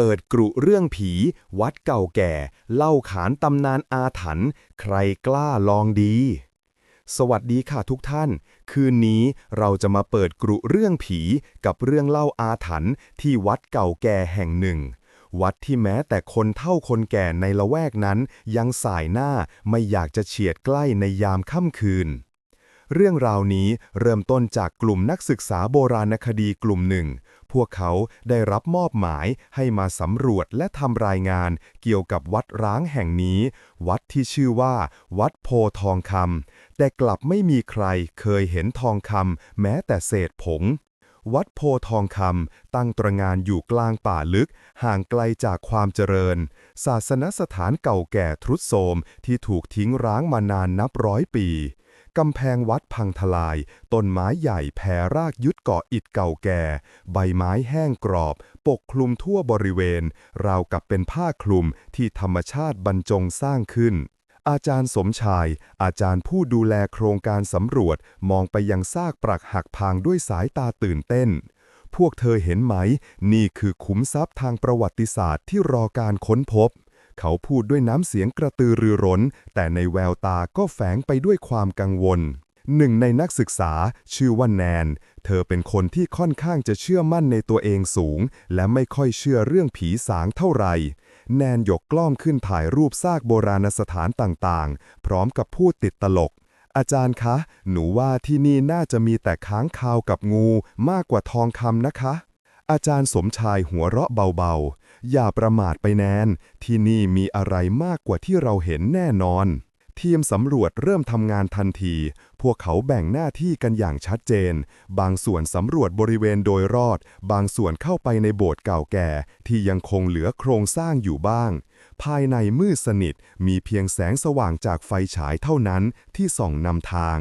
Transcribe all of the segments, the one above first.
เปิดกรุเรื่องผี วัดเก่าแก่ เล่าขานตำนานอาถรรพ์ใครกล้าลองดี สวัสดีค่ะทุกท่าน คืนนี้เราจะมาเปิดกรุเรื่องผีกับเรื่องเล่าอาถรรพ์ที่วัดเก่าแก่แห่งหนึ่ง วัดที่แม้แต่คนเฒ่าคนแก่ในละแวกนั้น ยังสายหน้าไม่อยากจะเฉียดใกล้ในยามค่ำคืน เรื่องราวนี้เริ่มต้นจากกลุ่มนักศึกษาโบราณคดีกลุ่มหนึ่ง พวกเขาได้รับมอบหมายให้มาสำรวจและทำรายงานเกี่ยวกับวัดร้างแห่งนี้ วัดที่ชื่อว่า วัดโพทองคำแต่กลับไม่มีใครเคยเห็นทองคำแม้แต่เศษผงวัดโพทองคำตั้งตระหงานอยู่กลางป่าลึก ห่างไกลจากความเจริญ ศาสนสถานเก่าแก่ทรุดโทรมที่ถูกทิ้งร้างมานานนับร้อยปี กำแพงวัดพังทลาย ต้นไม้ใหญ่แผ่รากยึดเกาะอิฐเก่าแก่ ใบไม้แห้งกรอบ ปกคลุมทั่วบริเวณ ราวกับเป็นผ้าคลุมที่ธรรมชาติบรรจงสร้างขึ้นอาจารย์สมชาย อาจารย์ผู้ดูแลโครงการสำรวจมองไปยังซากปรักหักพังด้วยสายตาตื่นเต้น พวกเธอเห็นไหม นี่คือขุมทรัพย์ทางประวัติศาสตร์ที่รอการค้นพบ เขาพูดด้วยน้ำเสียงกระตือรือร้น แต่ในแววตาก็แฝงไปด้วยความกังวล หนึ่งในนักศึกษาชื่อว่าแนน เธอเป็นคนที่ค่อนข้างจะเชื่อมั่นในตัวเองสูง และไม่ค่อยเชื่อเรื่องผีสางเท่าไหร่แนนยกกล้องขึ้นถ่ายรูปซากโบราณสถานต่างๆ พร้อมกับพูดติดตลก อาจารย์คะ หนูว่าที่นี่น่าจะมีแต่ค้างคาวกับงูมากกว่าทองคำนะคะ อาจารย์สมชายหัวเราะเบาๆ อย่าประมาทไปแนน ที่นี่มีอะไรมากกว่าที่เราเห็นแน่นอน ทีมสำรวจเริ่มทำงานทันที พวกเขาแบ่งหน้าที่กันอย่างชัดเจน บางส่วนสำรวจบริเวณโดยรอด บางส่วนเข้าไปในโบสถ์เก่าแก่ ที่ยังคงเหลือโครงสร้างอยู่บ้าง ภายในมืดสนิท มีเพียงแสงสว่างจากไฟฉายเท่านั้นที่ส่องนำทาง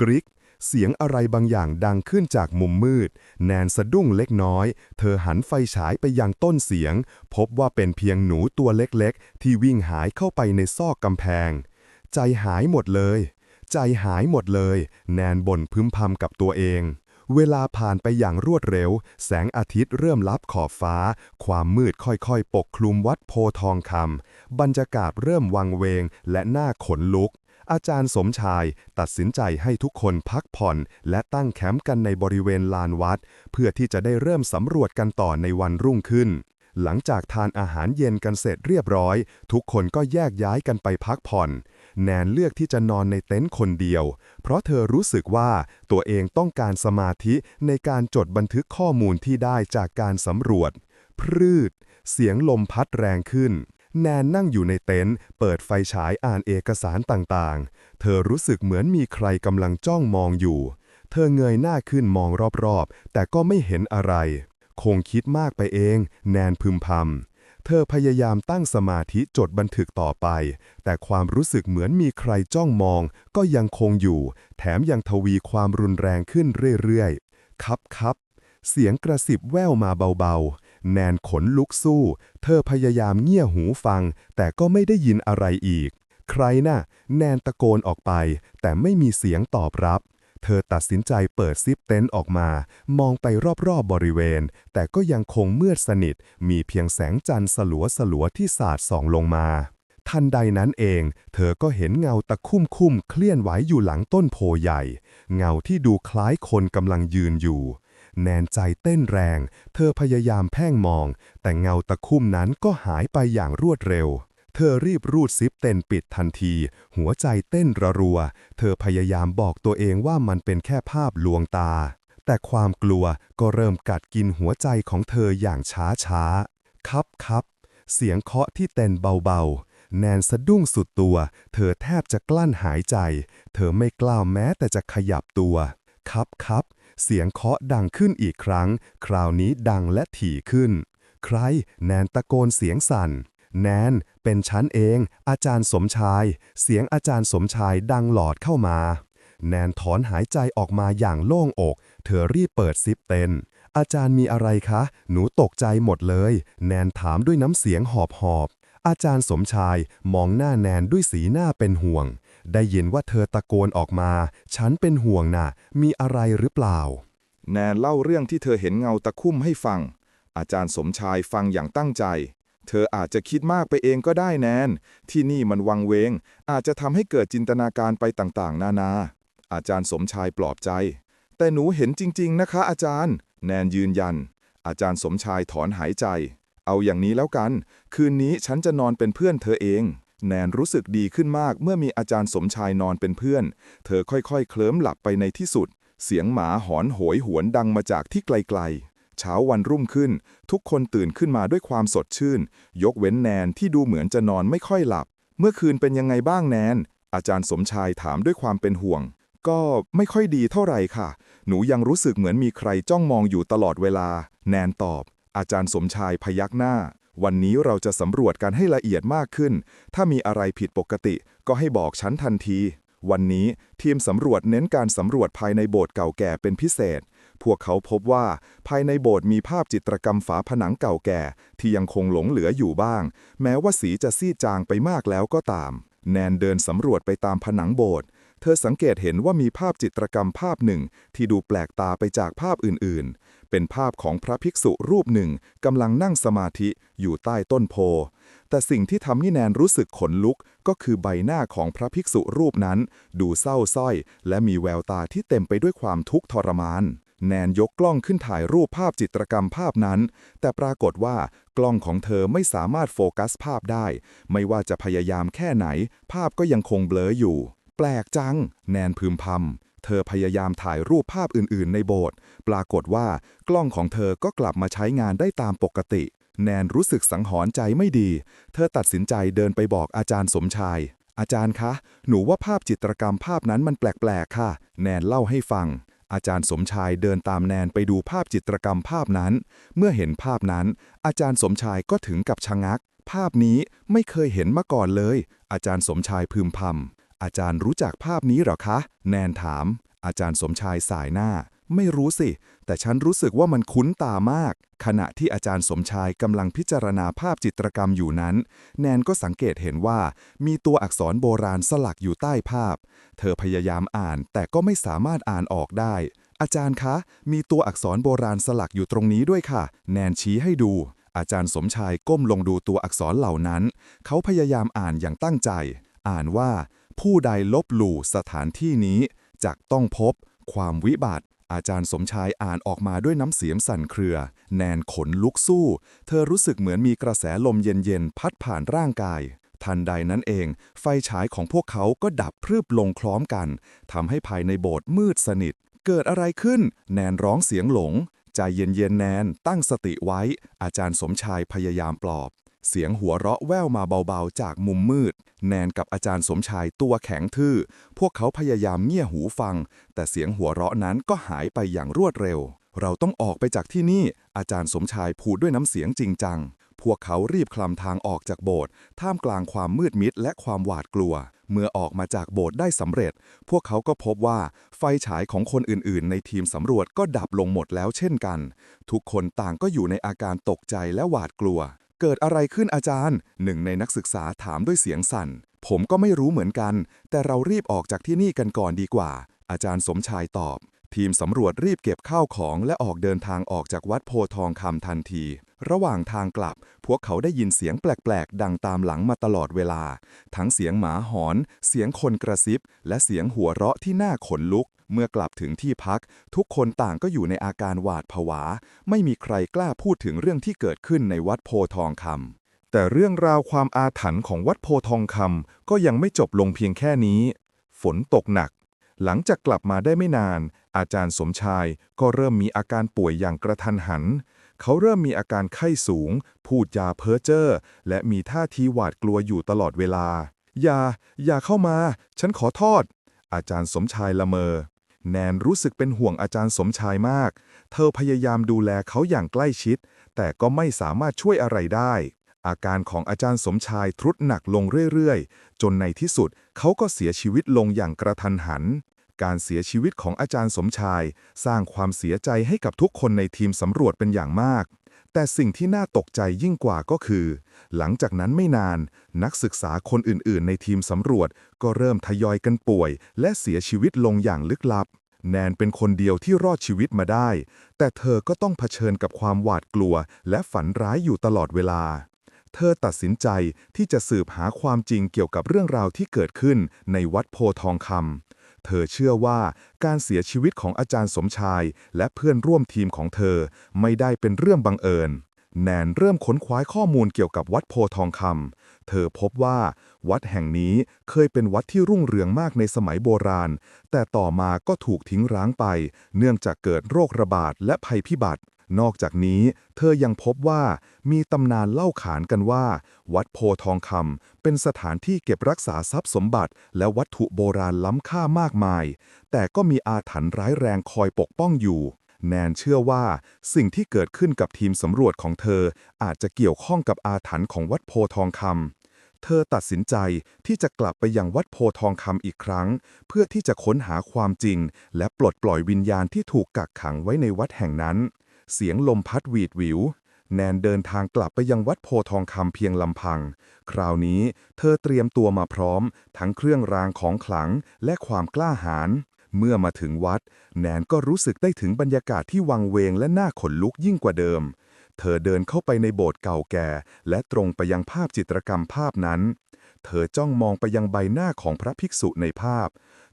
กริก เสียงอะไรบางอย่างดังขึ้นจากมุมมืด แนนสะดุ้งเล็กน้อย เธอหันไฟฉายไปยังต้นเสียง พบว่าเป็นเพียงหนูตัวเล็กๆ ที่วิ่งหายเข้าไปในซอกกำแพง ใจหายหมดเลย ใจหายหมดเลย แนนบ่นพึมพำกับตัวเองเวลาผ่านไปอย่างรวดเร็ว แสงอาทิตย์เริ่มลับขอบฟ้า ความมืดค่อยๆ ปกคลุมวัดโพทองคำบรรยากาศเริ่มวังเวงและน่าขนลุก อาจารย์สมชายตัดสินใจให้ทุกคนพักผ่อน และตั้งแคมป์กันในบริเวณลานวัด เพื่อที่จะได้เริ่มสำรวจกันต่อในวันรุ่งขึ้น หลังจากทานอาหารเย็นกันเสร็จเรียบร้อย ทุกคนก็แยกย้ายกันไปพักผ่อน แนนเลือกที่จะนอนในเต็นท์คนเดียว เพราะเธอรู้สึกว่าตัวเองต้องการสมาธิในการจดบันทึกข้อมูลที่ได้จากการสำรวจพรืดเสียงลมพัดแรงขึ้น แนนนั่งอยู่ในเต็นท์เปิดไฟฉายอ่านเอกสารต่างๆ เธอรู้สึกเหมือนมีใครกำลังจ้องมองอยู่ เธอเงยหน้าขึ้นมองรอบๆ แต่ก็ไม่เห็นอะไร คงคิดมากไปเอง แนนพึมพำ เธอพยายามตั้งสมาธิจดบันทึกต่อไป แต่ความรู้สึกเหมือนมีใครจ้องมอง ก็ยังคงอยู่ แถมยังทวีความรุนแรงขึ้นเรื่อยๆ ครับครับเสียงกระสิบแว่วมาเบาๆ แนนขนลุกสู้ เธอพยายามเงี่ยหูฟัง แต่ก็ไม่ได้ยินอะไรอีก ใครน่ะ แนนตะโกนออกไป แต่ไม่มีเสียงตอบรับ เธอตัดสินใจเปิดซิปเต็นท์ออกมา มองไปรอบๆบบริเวณ แต่ก็ยังคงมืดสนิท มีเพียงแสงจันทร์สลัวสลัวๆที่สาดส่องลงมาทันใดนั้นเอง เธอก็เห็นเงาตะคุ่มคุ่มๆเคลื่อนไหวอยู่หลังต้นโพใหญ่ เงาที่ดูคล้ายคนกำลังยืนอยู่ แนนใจเต้นแรง เธอพยายามแพ่งมอง แต่เงาตะคุ่มนั้นก็หายไปอย่างรวดเร็ว เธอรีบรูดซิปเต็นปิดทันที หัวใจเต้นระรัว เธอพยายามบอกตัวเองว่ามันเป็นแค่ภาพลวงตา แต่ความกลัวก็เริ่มกัดกินหัวใจของเธออย่างช้าช้าครับครับเสียงเคาะที่เต็นเบาๆ แนนสะดุ้งสุดตัว เธอแทบจะกลั้นหายใจ เธอไม่กล้าแม้แต่จะขยับตัว ครับครับ เสียงเคาะดังขึ้นอีกครั้ง คราวนี้ดังและถี่ขึ้น ใคร แนนตะโกนเสียงสั่น แนน เป็นฉันเอง อาจารย์สมชาย เสียงอาจารย์สมชายดังหลอดเข้ามา แนนถอนหายใจออกมาอย่างโล่งอก เธอรีบเปิดซิปเต็นอาจารย์มีอะไรคะ หนูตกใจหมดเลย แนนถามด้วยน้ำเสียงหอบหอบอาจารย์สมชายมองหน้าแนนด้วยสีหน้าเป็นห่วง ได้ยินว่าเธอตะโกนออกมา ฉันเป็นห่วงน่ะ มีอะไรหรือเปล่า แนนเล่าเรื่องที่เธอเห็นเงาตะคุ่มให้ฟัง อาจารย์สมชายฟังอย่างตั้งใจ เธออาจจะคิดมากไปเองก็ได้แนน ที่นี่มันวังเวง อาจจะทำให้เกิดจินตนาการไปต่างๆ นานา อาจารย์สมชายปลอบใจ แต่หนูเห็นจริง ๆ นะคะ อาจารย์ แนนยืนยัน อาจารย์สมชายถอนหายใจ เอาอย่างนี้แล้วกัน คืนนี้ฉันจะนอนเป็นเพื่อนเธอเอง แนนรู้สึกดีขึ้นมากเมื่อมีอาจารย์สมชายนอนเป็นเพื่อน เธอค่อยๆ เคลิ้มหลับไปในที่สุด เสียงหมาหอนโหยหวนดังมาจากที่ไกลๆ เช้าวันรุ่งขึ้น ทุกคนตื่นขึ้นมาด้วยความสดชื่น ยกเว้นแนนที่ดูเหมือนจะนอนไม่ค่อยหลับ เมื่อคืนเป็นยังไงบ้างแนน อาจารย์สมชายถามด้วยความเป็นห่วง ก็ไม่ค่อยดีเท่าไหร่ค่ะ หนูยังรู้สึกเหมือนมีใครจ้องมองอยู่ตลอดเวลา แนนตอบ อาจารย์สมชายพยักหน้า วันนี้เราจะสำรวจกันให้ละเอียดมากขึ้น ถ้ามีอะไรผิดปกติก็ให้บอกฉันทันที วันนี้ทีมสำรวจเน้นการสำรวจภายในโบสถ์เก่าแก่เป็นพิเศษ พวกเขาพบว่าภายในโบสถ์มีภาพจิตรกรรมฝาผนังเก่าแก่ ที่ยังคงหลงเหลืออยู่บ้าง แม้ว่าสีจะซีดจางไปมากแล้วก็ตาม แนนเดินสำรวจไปตามผนังโบสถ์ เธอสังเกตเห็นว่ามีภาพจิตรกรรมภาพหนึ่ง ที่ดูแปลกตาไปจากภาพอื่นๆ เป็นภาพของพระภิกษุรูปหนึ่งกำลังนั่งสมาธิอยู่ใต้ต้นโพ แต่สิ่งที่ทำให้แนนรู้สึกขนลุกก็คือใบหน้าของพระภิกษุรูปนั้น ดูเศร้าส้อย และมีแววตาที่เต็มไปด้วยความทุกข์ทรมาน แนนยกกล้องขึ้นถ่ายรูปภาพจิตรกรรมภาพนั้น แต่ปรากฏว่ากล้องของเธอไม่สามารถโฟกัสภาพได้ ไม่ว่าจะพยายามแค่ไหน ภาพก็ยังคงเบลออยู่ แปลกจัง แนนพึมพำ เธอพยายามถ่ายรูปภาพอื่นๆ ในโบสถ์ ปรากฏว่ากล้องของเธอก็กลับมาใช้งานได้ตามปกติ แนนรู้สึกสังหรณ์ใจไม่ดี เธอตัดสินใจเดินไปบอกอาจารย์สมชาย อาจารย์คะ หนูว่าภาพจิตรกรรมภาพนั้นมันแปลกๆ ค่ะ แนนเล่าให้ฟัง อาจารย์สมชายเดินตามแนนไปดูภาพจิตรกรรมภาพนั้น เมื่อเห็นภาพนั้น อาจารย์สมชายก็ถึงกับชะงัก ภาพนี้ไม่เคยเห็นมาก่อนเลย อาจารย์สมชายพึมพำ อาจารย์รู้จักภาพนี้หรอคะ แนนถาม อาจารย์สมชายสายหน้า ไม่รู้สิ แต่ฉันรู้สึกว่ามันคุ้นตามาก ขณะที่อาจารย์สมชายกำลังพิจารณาภาพจิตรกรรมอยู่นั้น แนนก็สังเกตเห็นว่า มีตัวอักษรโบราณสลักอยู่ใต้ภาพ เธอพยายามอ่านแต่ก็ไม่สามารถอ่านออกได้ อาจารย์คะ มีตัวอักษรโบราณสลักอยู่ตรงนี้ด้วยค่ะ แนนชี้ให้ดูอาจารย์สมชายก้มลงดูตัวอักษรเหล่านั้น เขาพยายามอ่านอย่างตั้งใจ อ่านว่า ผู้ใดลบหลู่สถานที่นี้จักต้องพบความวิบัติ อาจารย์สมชายอ่านออกมาด้วยน้ำเสียงสั่นเครือ แนนขนลุกสู้ เธอรู้สึกเหมือนมีกระแสลมเย็นๆ พัดผ่านร่างกาย ทันใดนั้นเอง ไฟฉายของพวกเขาก็ดับพรึบลงคล้อมกันทำให้ภายในโบสถ์มืดสนิท เกิดอะไรขึ้น แนนร้องเสียงหลง ใจเย็นๆแนนตั้งสติไว้ อาจารย์สมชายพยายามปลอบ เสียงหัวเราะแว่วมาเบาๆ จากมุมมืด แนนกับอาจารย์สมชายตัวแข็งทื่อ พวกเขาพยายามเงี่ยหูฟัง แต่เสียงหัวเราะนั้นก็หายไปอย่างรวดเร็ว เราต้องออกไปจากที่นี่ อาจารย์สมชายพูดด้วยน้ำเสียงจริงจัง พวกเขารีบคลำทางออกจากโบสถ์ท่ามกลางความมืดมิดและความหวาดกลัว เมื่อออกมาจากโบสถ์ได้สำเร็จ พวกเขาก็พบว่าไฟฉายของคนอื่นๆ ในทีมสำรวจก็ดับลงหมดแล้วเช่นกัน ทุกคนต่างก็อยู่ในอาการตกใจและหวาดกลัว เกิดอะไรขึ้นอาจารย์ หนึ่งในนักศึกษาถามด้วยเสียงสั่น ผมก็ไม่รู้เหมือนกัน แต่เรารีบออกจากที่นี่กันก่อนดีกว่า อาจารย์สมชายตอบ ทีมสำรวจรีบเก็บข้าวของและออกเดินทางออกจากวัดโพทองคำทันที ระหว่างทางกลับ พวกเขาได้ยินเสียงแปลกๆ ดังตามหลังมาตลอดเวลา ทั้งเสียงหมาหอน เสียงคนกระซิบ และเสียงหัวเราะที่น่าขนลุก เมื่อกลับถึงที่พัก ทุกคนต่างก็อยู่ในอาการหวาดผวา ไม่มีใครกล้าพูดถึงเรื่องที่เกิดขึ้นในวัดโพทองคำแต่เรื่องราวความอาถรรพ์ของวัดโพทองคำก็ยังไม่จบลงเพียงแค่นี้ ฝนตกหนัก หลังจากกลับมาได้ไม่นาน อาจารย์สมชายก็เริ่มมีอาการป่วยอย่างกระทันหัน เขาเริ่มมีอาการไข้สูง พูดจาเพ้อเจ้อ และมีท่าทีหวาดกลัวอยู่ตลอดเวลา อย่า อย่าเข้ามา ฉันขอโทษ อาจารย์สมชายละเมอ แนนรู้สึกเป็นห่วงอาจารย์สมชายมาก เธอพยายามดูแลเขาอย่างใกล้ชิด แต่ก็ไม่สามารถช่วยอะไรได้ อาการของอาจารย์สมชายทรุดหนักลงเรื่อยๆ จนในที่สุดเขาก็เสียชีวิตลงอย่างกระทันหัน การเสียชีวิตของอาจารย์สมชาย สร้างความเสียใจให้กับทุกคนในทีมสำรวจเป็นอย่างมาก แต่สิ่งที่น่าตกใจยิ่งกว่าก็คือ หลังจากนั้นไม่นาน นักศึกษาคนอื่นๆ ในทีมสำรวจก็เริ่มทยอยกันป่วย และเสียชีวิตลงอย่างลึกลับ แนนเป็นคนเดียวที่รอดชีวิตมาได้ แต่เธอก็ต้องเผชิญกับความหวาดกลัว และฝันร้ายอยู่ตลอดเวลาเธอตัดสินใจที่จะสืบหาความจริงเกี่ยวกับเรื่องราวที่เกิดขึ้นในวัดโพทองคำ เธอเชื่อว่าการเสียชีวิตของอาจารย์สมชาย และเพื่อนร่วมทีมของเธอไม่ได้เป็นเรื่องบังเอิญ แนนเริ่มค้นคว้าข้อมูลเกี่ยวกับวัดโพทองคำ เธอพบว่า วัดแห่งนี้เคยเป็นวัดที่รุ่งเรืองมากในสมัยโบราณ แต่ต่อมาก็ถูกทิ้งร้างไป เนื่องจากเกิดโรคระบาดและภัยพิบัติ นอกจากนี้ เธอยังพบว่ามีตำนานเล่าขานกันว่า วัดโพทองคำเป็นสถานที่เก็บรักษาทรัพย์สมบัติ และวัตถุโบราณล้ำค่ามากมาย แต่ก็มีอาถรรพ์ร้ายแรงคอยปกป้องอยู่ แนนเชื่อว่า สิ่งที่เกิดขึ้นกับทีมสำรวจของเธอ อาจจะเกี่ยวข้องกับอาถรรพ์ของวัดโพทองคำเธอตัดสินใจที่จะกลับไปยังวัดโพทองคำอีกครั้ง เพื่อที่จะค้นหาความจริง และปลดปล่อยวิญญาณที่ถูกกักขังไว้ในวัดแห่งนั้น เสียงลมพัดหวีดหวิว แนนเดินทางกลับไปยังวัดโพทองคำเพียงลำพัง คราวนี้เธอเตรียมตัวมาพร้อม ทั้งเครื่องรางของขลังและความกล้าหาญเมื่อมาถึงวัด แนนก็รู้สึกได้ถึงบรรยากาศที่วังเวงและน่าขนลุกยิ่งกว่าเดิม เธอเดินเข้าไปในโบสถ์เก่าแก่ และตรงไปยังภาพจิตรกรรมภาพนั้น เธอจ้องมองไปยังใบหน้าของพระภิกษุในภาพ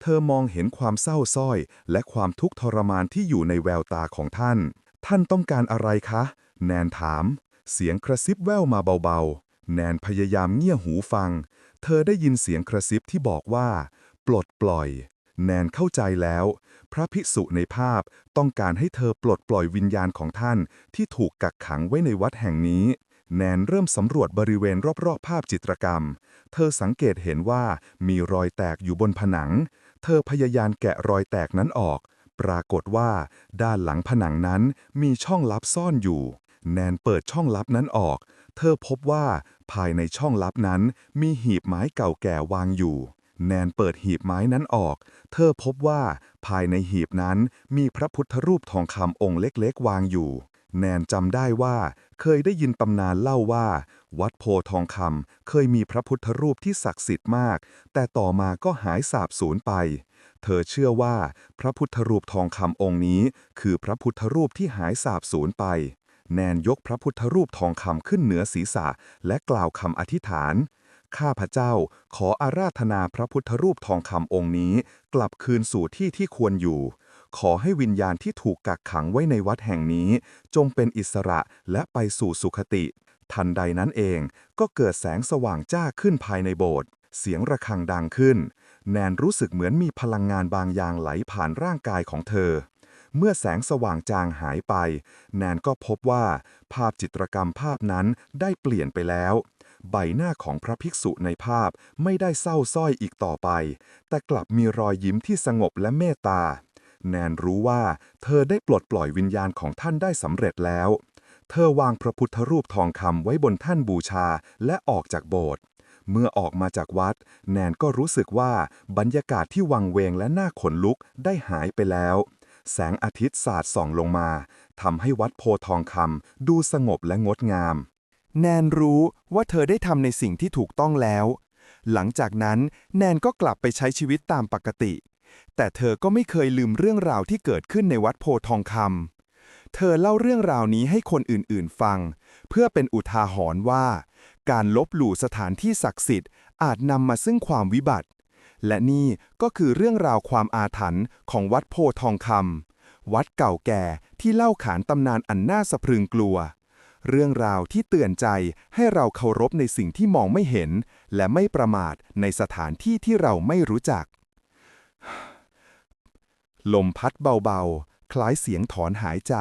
เธอมองเห็นความเศร้าสร้อย และความทุกข์ทรมานที่อยู่ในแววตาของท่าน ท่านต้องการอะไรคะ แนนถาม เสียงกระซิบแว่วมาเบาๆ แนนพยายามเงี่ยหูฟัง เธอได้ยินเสียงกระซิบที่บอกว่า ปลดปล่อย แนนเข้าใจแล้ว พระภิกษุในภาพต้องการให้เธอปลดปล่อยวิญญาณของท่านที่ถูกกักขังไว้ในวัดแห่งนี้ แนนเริ่มสำรวจบริเวณรอบๆภาพจิตรกรรม เธอสังเกตเห็นว่ามีรอยแตกอยู่บนผนัง เธอพยายามแกะรอยแตกนั้นออก ปรากฏว่า ด้านหลังผนังนั้นมีช่องลับซ่อนอยู่ แนนเปิดช่องลับนั้นออก เธอพบว่าภายในช่องลับนั้นมีหีบไม้เก่าแก่วางอยู่ แนนเปิดหีบไม้นั้นออก เธอพบว่าภายในหีบนั้นมีพระพุทธรูปทองคำองค์เล็กๆ วางอยู่ แนนจำได้ว่า เคยได้ยินตำนานเล่าว่า วัดโพทองคำเคยมีพระพุทธรูปที่ศักดิ์สิทธิ์มาก แต่ต่อมาก็หายสาบสูญไป เธอเชื่อว่าพระพุทธรูปทองคำองค์นี้ คือพระพุทธรูปที่หายสาบสูญไป แนนยกพระพุทธรูปทองคำขึ้นเหนือศีรษะ และกล่าวคำอธิษฐาน ข้าพเจ้าขออาราธนาพระพุทธรูปทองคำองค์นี้ กลับคืนสู่ที่ที่ควรอยู่ ขอให้วิญญาณที่ถูกกักขังไว้ในวัดแห่งนี้ จงเป็นอิสระและไปสู่สุคติ ทันใดนั้นเองก็เกิดแสงสว่างจ้าขึ้นภายในโบสถ์เสียงระฆังดังขึ้น แนนรู้สึกเหมือนมีพลังงานบางอย่างไหลผ่านร่างกายของเธอ เมื่อแสงสว่างจางหายไป แนนก็พบว่า ภาพจิตรกรรมภาพนั้นได้เปลี่ยนไปแล้ว ใบหน้าของพระภิกษุในภาพไม่ได้เศร้าส้อยอีกต่อไป แต่กลับมีรอยยิ้มที่สงบและเมตตา แนนรู้ว่า เธอได้ปลดปล่อยวิญญาณของท่านได้สำเร็จแล้ว เธอวางพระพุทธรูปทองคำไว้บนท่านบูชาและออกจากโบสถ์ เมื่อออกมาจากวัด แนนก็รู้สึกว่าบรรยากาศที่วังเวงและน่าขนลุกได้หายไปแล้ว แสงอาทิตย์สาดส่องลงมาทำให้วัดโพทองคำดูสงบและงดงาม แนนรู้ว่าเธอได้ทำในสิ่งที่ถูกต้องแล้ว หลังจากนั้นแนนก็กลับไปใช้ชีวิตตามปกติ แต่เธอก็ไม่เคยลืมเรื่องราวที่เกิดขึ้นในวัดโพทองคำเธอเล่าเรื่องราวนี้ให้คนอื่นๆ ฟัง เพื่อเป็นอุทาหรณ์ว่า การลบหลู่สถานที่ศักดิ์สิทธิ์ อาจนำมาซึ่งความวิบัติ และนี่ก็คือเรื่องราวความอาถรรพ์ของวัดโพธิ์ทองคำวัดเก่าแก่ที่เล่าขานตำนานอันน่าสะพรึงกลัว เรื่องราวที่เตือนใจให้เราเคารพในสิ่งที่มองไม่เห็น และไม่ประมาทในสถานที่ที่เราไม่รู้จัก ลมพัดเบาๆ คล้ายเสียงถอนหายใจ